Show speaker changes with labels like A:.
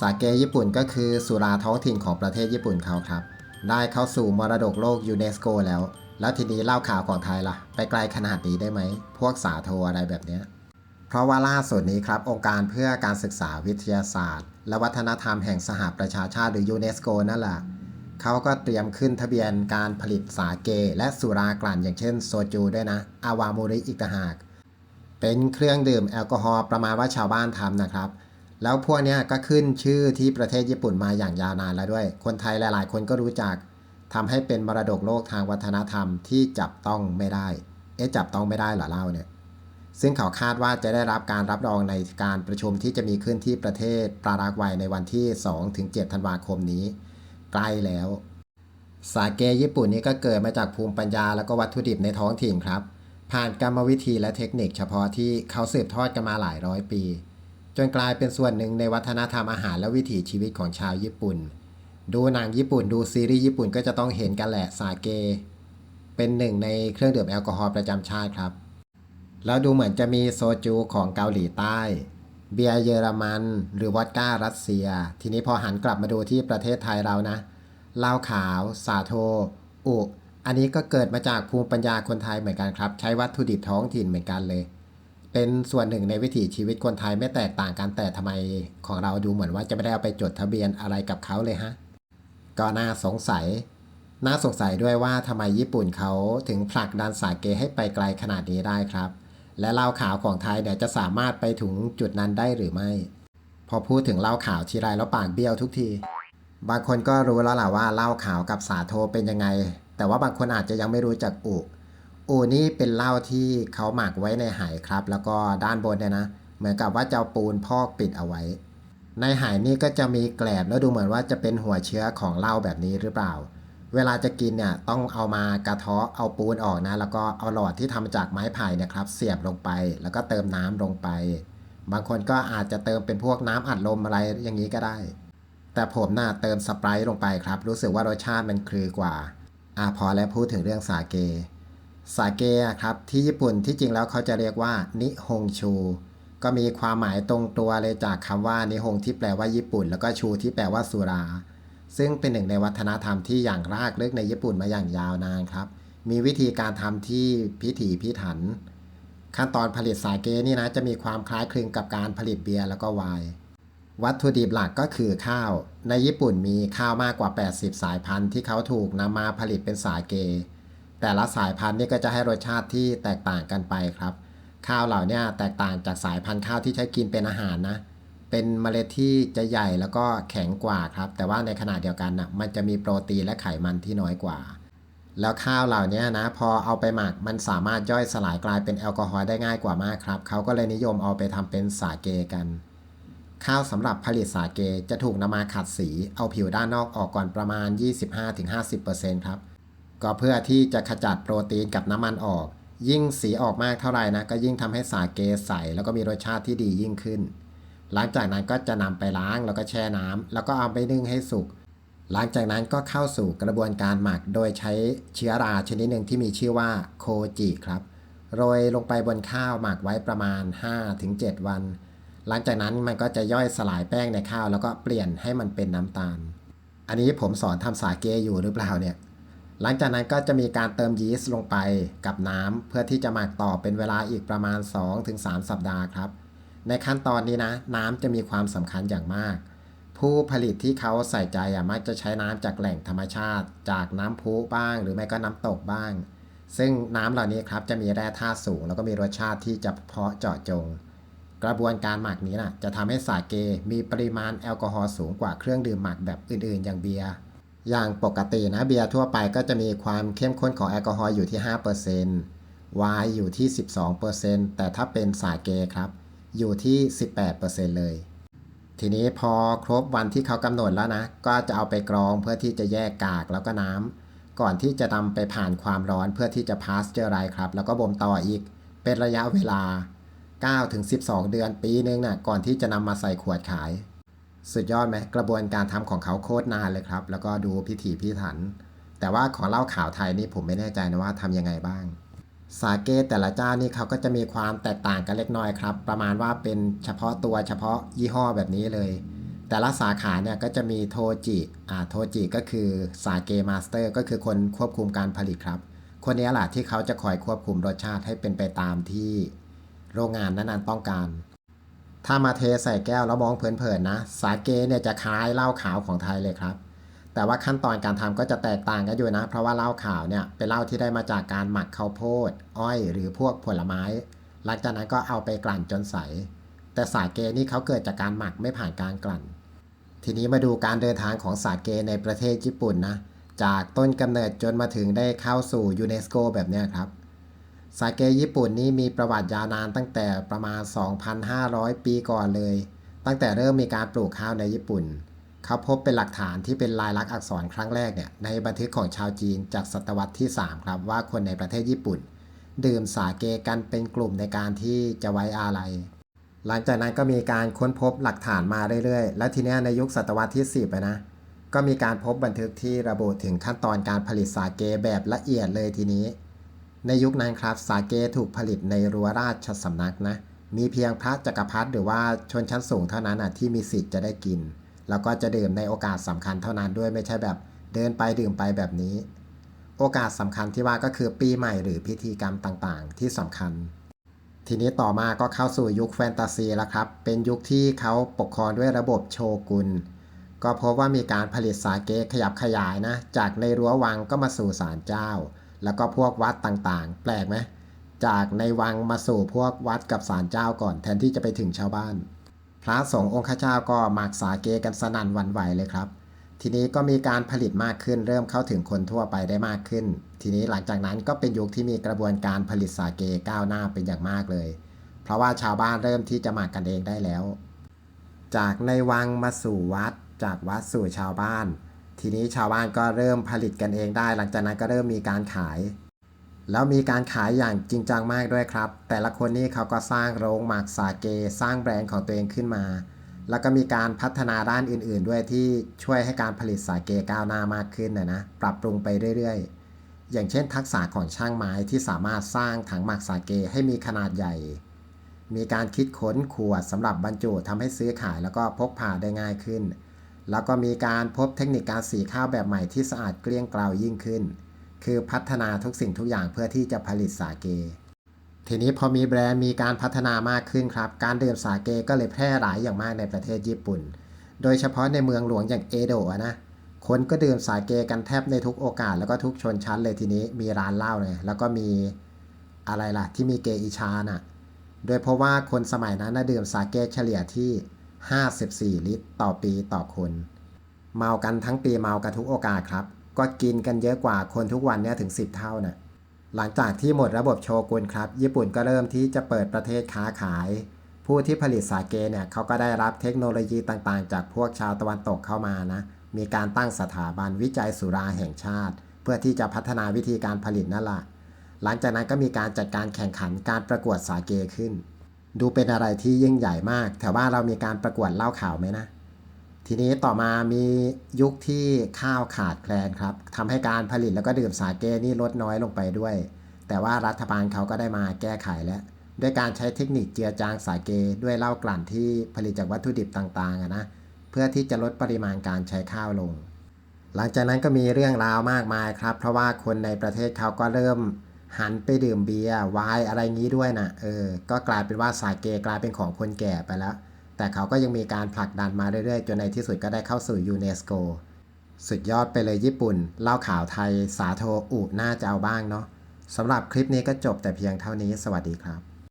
A: สาเกญี่ปุ่นก็คือสุราท้องถิ่นของประเทศญี่ปุ่นเขาครับ ได้เข้าสู่มรดกโลกยูเนสโกแล้ว แล้วทีนี้เล่าข่าวของไทยล่ะ ไปไกลขนาดนี้ได้ไหม พวกสาโทอะไรแบบเนี้ย เพราะว่าล่าสุดนี้ครับ องค์การเพื่อการศึกษาวิทยาศาสตร์ และวัฒนธรรมแห่งสหประชาชาติหรือยูเนสโกนั่นแหละเขาก็เตรียมขึ้นทะเบียนการผลิตสาเก และสุรากลั่นอย่างเช่นโซจูด้วยนะ อาวามูริอีกต่างหาก เป็นเครื่องดื่มแอลกอฮอล์ประมาณว่าชาวบ้านทำนะครับ แล้วพวกนี้ก็ขึ้นชื่อที่ประเทศญี่ปุ่นมาอย่างยาวนานแล้วด้วย คนไทยหลาย ๆ คนก็รู้จักทำให้เป็นมรดกโลกทางวัฒนธรรมที่จับต้องไม่ได้ เอ๊ะจับต้องไม่ได้เหรอเล่าเนี่ย ซึ่งเขาคาดว่าจะได้รับการรับรองในการประชุมที่จะมีขึ้นที่ประเทศปรารากวัยในวันที่ 2-7 ธันวาคมนี้ ใกล้แล้ว สาเกญี่ปุ่นนี่ก็เกิดมาจากภูมิปัญญาแล้วก็วัตถุดิบในท้องถิ่นครับ ผ่านกรรมวิธีและเทคนิคเฉพาะที่เขาสืบทอดกันมาหลายร้อยปี จนกลายเป็นส่วนหนึ่งในวัฒนธรรมอาหารและวิถีชีวิตของชาวญี่ปุ่น ดูหนังญี่ปุ่นดูซีรีส์ญี่ปุ่นก็จะต้องเห็นกันแหละสาเก เป็นหนึ่งในเครื่องดื่มแอลกอฮอล์ประจำชาติครับ แล้วดูเหมือนจะมีโซจูของเกาหลีใต้ เบียร์เยอรมัน หรือวอดก้ารัสเซีย ทีนี้พอหันกลับมาดูที่ประเทศไทยเรานะเหล้าขาว สาโท อุ อันนี้ก็เกิดมาจากภูมิปัญญาคนไทยเหมือนกันครับ ใช้วัตถุดิบท้องถิ่นเหมือนกันเลย เป็นส่วนหนึ่งในวิถีชีวิตคนไทยไม่แตกต่างกันแต่ทำไมของเราดูเหมือนว่าจะไม่ได้เอาไปจดทะเบียนอะไรกับเขาเลยฮะ ก็น่าสงสัย น่าสงสัยด้วยว่าทำไมญี่ปุ่นเขาถึงผลักดันสาเกให้ไปไกลขนาดนี้ได้ครับ และเหล้าขาวของไทยเนี่ยจะสามารถไปถึงจุดนั้นได้หรือไม่ พอพูดถึงเหล้าขาวทีไรแล้วปากเบี้ยวทุกที บางคนก็รู้แล้วล่ะว่าเหล้าขาวกับสาโทเป็นยังไง แต่ว่าบางคนอาจจะยังไม่รู้จักอุก อูนี่เป็นเหล้าที่เขาหมักไว้ในไหครับ แล้วก็ด้านบนเนี่ยนะ เหมือนกับว่าจะเอาปูนพอกปิดเอาไว้ ในไหนี่ก็จะมีแกลบแล้วดูเหมือนว่าจะเป็นหัวเชื้อของเหล้าแบบนี้หรือเปล่า เวลาจะกินเนี่ยต้องเอามากระเทาะเอาปูนออกนะ แล้วก็เอาหลอดที่ทำจากไม้ไผ่เนะครับ เสียบลงไป แล้วก็เติมน้ำลงไป บางคนก็อาจจะเติมเป็นพวกน้ำอัดลมอะไรอย่างนี้ก็ได้ แต่ผมน่ะเติมสไปร์ลงไปครับ รู้สึกว่ารสชาติมันคลือกว่าอะพอแล้วพูดถึงเรื่องสาเก สาเกะครับที่ญี่ปุ่นที่จริงแล้วเขาจะเรียกว่า นิฮงชู ก็มีความหมายตรงตัวเลยจากคำว่านิฮงที่แปลว่าญี่ปุ่น แล้วก็ชูที่แปลว่าสุรา ซึ่งเป็นหนึ่งในวัฒนธรรมที่อย่างรากลึกในญี่ปุ่นมาอย่างยาวนานครับ มีวิธีการทำที่พิถีพิถัน ขั้นตอนผลิตสาเกนี่นะจะมีความคล้ายคลึงกับการผลิตเบียร์แล้วก็ไวน์วัตถุดิบหลักก็คือข้าว ในญี่ปุ่นมีข้าวมากกว่า 80 สายพันธุ์ที่เขาถูกนำมาผลิตเป็นสาเก แต่ละสายพันธุ์นี่ก็จะให้รสชาติที่แตกต่างกันไปครับ ข้าวเหล่านี้แตกต่างจากสายพันธุ์ข้าวที่ใช้กินเป็นอาหารนะ เป็นเมล็ดที่จะใหญ่แล้วก็แข็งกว่าครับ แต่ว่าในขณะเดียวกันนะมันจะมีโปรตีนและไขมันที่น้อยกว่า แล้วข้าวเหล่านี้นะพอเอาไปหมักมันสามารถย่อยสลายกลายเป็นแอลกอฮอล์ได้ง่ายกว่ามากครับเขาก็เลยนิยมเอาไปทำเป็นสาเกกันข้าวสำหรับผลิตสาเกจะถูกนำมาขัดสี เอาผิวด้านนอกออกก่อนประมาณ 25-50%ครับ ก็เพื่อที่จะขจัดโปรตีนกับน้ำมันออก ยิ่งสีออกมากเท่าไหร่นะ ก็ยิ่งทำให้สาเกใส แล้วก็มีรสชาติที่ดียิ่งขึ้น หลังจากนั้นก็จะนำไปล้างแล้วก็แช่น้ำแล้วก็เอาไปนึ่งให้สุก หลังจากนั้นก็เข้าสู่กระบวนการหมักโดยใช้เชื้อราชนิดหนึ่งที่มีชื่อว่าโคจิครับ โรยลงไปบนข้าวหมักไว้ประมาณ 5-7 วัน หลังจากนั้นมันก็จะย่อยสลายแป้งในข้าว แล้วก็เปลี่ยนให้มันเป็นน้ำตาล อันนี้ผมสอนทำสาเกอยู่หรือเปล่าเนี่ย หลังจากนั้นก็จะมีการเติมยีสต์ลงไปกับน้ำเพื่อที่จะหมักต่อเป็นเวลาอีกประมาณ 2-3 สัปดาห์ครับ ในขั้นตอนนี้นะ น้ำจะมีความสำคัญอย่างมาก ผู้ผลิตที่เขาใส่ใจอะมักจะใช้น้ำจากแหล่งธรรมชาติ จากน้ำพุบ้าง หรือไม่ก็น้ำตกบ้าง ซึ่งน้ำเหล่านี้ครับจะมีแร่ธาตุสูง แล้วก็มีรสชาติที่จะเพาะเจาะจง กระบวนการหมักนี้นะจะทำให้สาเกมีปริมาณแอลกอฮอล์สูงกว่าเครื่องดื่มหมักแบบอื่น ๆ อย่างเบียร์ อย่างปกตินะเบียร์ทั่วไปก็จะมีความเข้มข้นของแอลกอฮอล์อยู่ที่ 5%วน์อยู่ที่ 12%แต่ถ้าเป็นสาเกครับ อยู่ที่ 18%เลย ทีนี้พอครบวันที่เขากำหนดแล้วนะ ก็จะเอาไปกรองเพื่อที่จะแยกกากแล้วก็น้ำ ก่อนที่จะนำไปผ่านความร้อนเพื่อที่จะพาสเจอร์ไรครับ แล้วก็บ่มต่ออีก เป็นระยะเวลา 9-12 เดือนปีนึงนะ่ะก่อนที่จะนำมาใส่ขวดขาย สุดยอดไหมกระบวนการทำของเขาโคตรนานเลยครับ แล้วก็ดูพิถีพิถัน แต่ว่าของเล้าข่าวไทยนี่ผมไม่แน่ใจนะว่าทำยังไงบ้าง สาเกแต่ละเจ้านี่เขาก็จะมีความแตกต่างกันเล็กน้อยครับ ประมาณว่าเป็นเฉพาะตัวเฉพาะยี่ห้อแบบนี้เลย แต่ละสาขาเนี่ยก็จะมีโทจิอ่าโทจิก็คือสาเกมาสเตอร์ก็คือคนควบคุมการผลิตครับ คนนี้แหละที่เขาจะคอยควบคุมรสชาติให้เป็นไปตามที่โรงงานนั้นๆต้องการ ถ้ามาเทใส่แก้วแล้วมองเพลินๆนะ สาเกเนี่ยจะคล้ายเหล้าขาวของไทยเลยครับ แต่ว่าขั้นตอนการทำก็จะแตกต่างกันอยู่นะ เพราะว่าเหล้าขาวเนี่ยเป็นเหล้าที่ได้มาจากการหมักข้าวโพด อ้อยหรือพวกผลไม้ หลังจากนั้นก็เอาไปกลั่นจนใส แต่สาเกนี่เขาเกิดจากการหมักไม่ผ่านการกลั่น ทีนี้มาดูการเดินทางของสาเกในประเทศญี่ปุ่นนะ จากต้นกำเนิดจนมาถึงได้เข้าสู่ยูเนสโกแบบนี้ครับ สาเกญี่ปุ่นนี่มีประวัติยาวนานตั้งแต่ประมาณ 2,500 ปีก่อนเลย ตั้งแต่เริ่มมีการปลูกข้าวในญี่ปุ่น เขาพบเป็นหลักฐานที่เป็นลายลักษณ์อักษรครั้งแรกเนี่ยในบันทึกของชาวจีนจากศตวรรษที่ 3 ครับว่าคนในประเทศญี่ปุ่น ดื่มสาเกกันเป็นกลุ่มในการที่จะไว้อาลัยหลังจากนั้นก็มีการค้นพบหลักฐานมาเรื่อยๆ แล้วทีนี้ในยุคศตวรรษที่ 10 นะ ก็มีการพบบันทึกที่ระบุถึงขั้นตอนการผลิตสาเกแบบละเอียดเลยทีนี้ ในยุคนั้นครับสาเกถูกผลิตในรั้วราชสำนักนะ มีเพียงพระจักรพรรดิหรือว่าชนชั้นสูงเท่านั้นอะที่มีสิทธิ์จะได้กิน แล้วก็จะดื่มในโอกาสสำคัญเท่านั้นด้วยไม่ใช่แบบเดินไปดื่มไปแบบนี้ โอกาสสำคัญที่ว่าก็คือปีใหม่หรือพิธีกรรมต่างๆ ที่สำคัญ ทีนี้ต่อมาก็เข้าสู่ยุคแฟนตาซีแล้วครับ เป็นยุคที่เขาปกครองด้วยระบบโชกุนก็พบว่ามีการผลิตสาเกขยับขยายนะ จากในรั้ววังก็มาสู่ศาลเจ้า แล้วก็พวกวัดต่างๆ แปลกไหมจากในวังมาสู่พวกวัดกับศาลเจ้าก่อนแทนที่จะไปถึงชาวบ้าน พระสงฆ์องค์ข้าเจ้าก็หมากสาเกกันสนั่นวันไหวเลยครับ ทีนี้ก็มีการผลิตมากขึ้น เริ่มเข้าถึงคนทั่วไปได้มากขึ้น ทีนี้หลังจากนั้นก็เป็นยุคที่มีกระบวนการผลิตสาเกก้าวหน้าเป็นอย่างมากเลย เพราะว่าชาวบ้านเริ่มที่จะหมักกันเองได้แล้ว จากในวังมาสู่วัด จากวัดสู่ชาวบ้าน ทีนี้ชาวบ้านก็เริ่มผลิตกันเองได้ หลังจากนั้นก็เริ่มมีการขาย แล้วมีการขายอย่างจริงจังมากด้วยครับ แต่ละคนนี่เขาก็สร้างโรงหมักสาเก สร้างแบรนด์ของตัวเองขึ้นมา แล้วก็มีการพัฒนาด้านอื่น ๆ ด้วยที่ช่วยให้การผลิตสาเกก้าวหน้ามากขึ้นนะนะปรับปรุงไปเรื่อย ๆ อย่างเช่น ทักษะของช่างไม้ที่สามารถสร้างถังหมักสาเกให้มีขนาดใหญ่ มีการคิดค้นขวดสำหรับบรรจุทำให้ซื้อขายแล้วก็พกพาได้ง่ายขึ้น แล้วก็มีการพบเทคนิคการสีข้าวแบบใหม่ที่สะอาดเกลี้ยงเกลายิ่งขึ้น คือพัฒนาทุกสิ่งทุกอย่างเพื่อที่จะผลิตสาเก ทีนี้พอมีแบรนด์มีการพัฒนามากขึ้นครับ การดื่มสาเกก็เลยแพร่หลายอย่างมากในประเทศญี่ปุ่น โดยเฉพาะในเมืองหลวงอย่างเอโดะนะ คนก็ดื่มสาเกกันแทบในทุกโอกาสแล้วก็ทุกชนชั้นเลยทีนี้มีร้านเหล้าเลยแล้วก็มีอะไรล่ะที่มีเกอิชาน่ะ โดยเพราะว่าคนสมัยนั้นนะดื่มสาเกเฉลี่ยที่ 54 ลิตร ต่อปีต่อคน เมากันทั้งปีเมากันทุกโอกาสครับ ก็กินกันเยอะกว่าคนทุกวันเนี่ยถึง 10 เท่าน่ะหลังจากที่หมดระบบโชกุนครับ ญี่ปุ่นก็เริ่มที่จะเปิดประเทศค้าขาย ผู้ที่ผลิตสาเกเนี่ยเขาก็ได้รับเทคโนโลยีต่างๆ จากพวกชาวตะวันตกเข้ามานะมีการตั้งสถาบันวิจัยสุราแห่งชาติ เพื่อที่จะพัฒนาวิธีการผลิตนั่นแหละหลังจากนั้นก็มีการจัดการแข่งขันการประกวดสาเกขึ้น ดูเป็นอะไรที่ยิ่งใหญ่มากแต่ว่าเรามีการประกวดเล้าข่าวไหมนะ ทีนี้ต่อมามียุคที่ข้าวขาดแคลนครับทำให้การผลิตแล้วก็ดื่มสาเกนี่ลดน้อยลงไปด้วย แต่ว่ารัฐบาลเขาก็ได้มาแก้ไขแล้ว ด้วยการใช้เทคนิคเจือจางสาเกด้วยเหล้ากลั่นที่ผลิตจากวัตถุดิบต่างๆนะ เพื่อที่จะลดปริมาณการใช้ข้าวลง หลังจากนั้นก็มีเรื่องราวมากมายครับ เพราะว่าคนในประเทศเขาก็เริ่ม หันไปดื่มเบียร์ไวน์อะไรงี้ด้วยนะเออ ก็กลายเป็นว่าสาเกกลายเป็นของคนแก่ไปแล้ว แต่เขาก็ยังมีการผลักดันมาเรื่อยๆ จนในที่สุดก็ได้เข้าสู่ยูเนสโก สุดยอดไปเลยญี่ปุ่นเล่าข่าวไทยสาโทอุน่าจะเอาบ้างเนาะสำหรับคลิปนี้ก็จบแต่เพียงเท่านี้ สวัสดีครับ